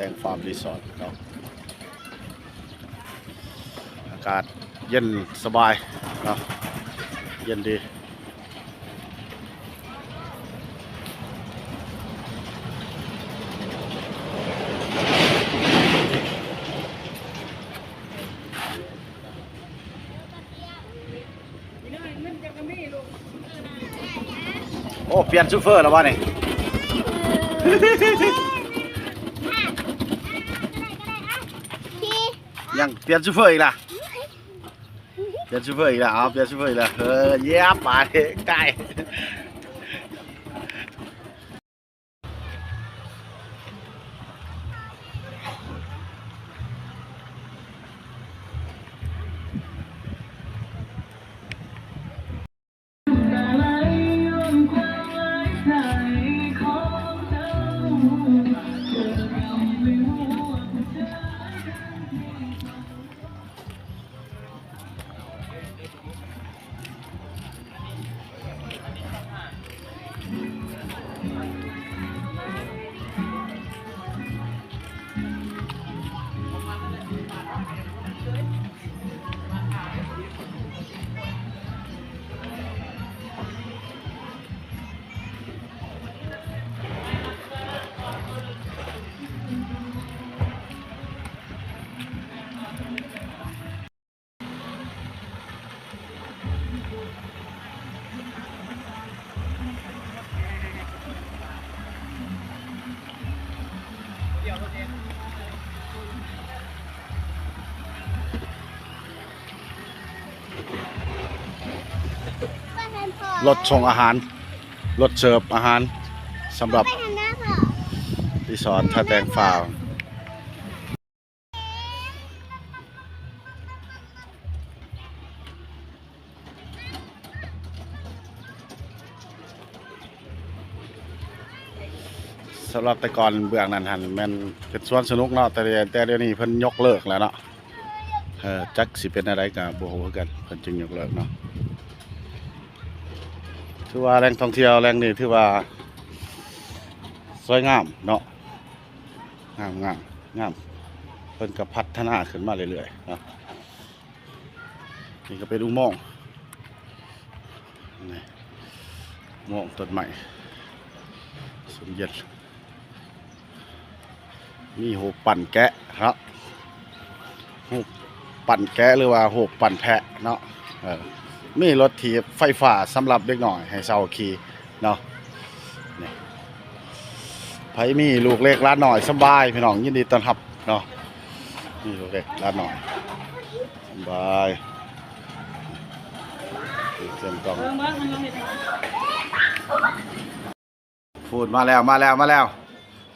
ตงฟาร์มรีสอร์ทเนาะอากาศเย็นสบายเนาะเย็นดีโอ้ เปลี่ยนซูเฟอร์แล้ววะนี่ ยังเปลี่ยนซูเฟอร์อีกล่ะเปลี่ยนซูเฟอร์อีกแล้วเอาเปลี่ยนซูเฟอร์อีกแล้วเออเยี่ยมไปไก รถส่งอาหาร รถเสิร์ฟอาหารสำหรับทันหน้าพอรีสอร์ทท่าแตงฟาร์มสำหรับแต่ก่อนเบื้องนั้นหันมันเป็นสวนสนุกเนาะแต่แต่เดี๋ยวนี้เพิ่นยกเลิกแล้วเนาะเออจักสิเป็นอะไรกับบ่ฮู้คือกันเพิ่นจึงยกเลิกเนาะ ถือว่าแหล่งท่องเที่ยวแหล่งนี้ถือว่าสวยงามเนาะงามงามงามเพิ่นก็พัฒนาขึ้นมาเรื่อยๆนะนี่ก็เป็นอุโมงค์นี่อุโมงค์ต้นใหม่สมเย็นมีหูกปั่นแกะครับหูกปั่นแกะหรือว่าหูกปั่นแพะเนาะเออ มีรถถีบไฟฟ้าสำหรับเด็กหน่อย ให้เซาขี่เนาะไผมีลูกเล็กร้านหน่อยสบายพี่น้องยินดีต้อนรับเนาะมีลูกเล็กร้านหน่อยสบายเตรียมกล่องพูดมาแล้วมาแล้วมาแล้ว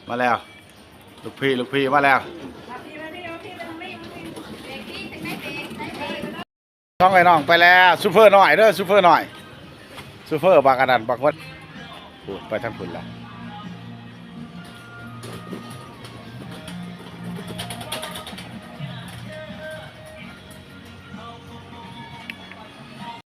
มาแล้ว ลูกพี่ลูกพี่มาแล้ว ช่องไอ้น้องไปแล้วซูเปอร์หน่อยเด้อซูเปอร์หน่อยซูเปอร์บางกระดันบางวัดไปทั้งคุณแล้ว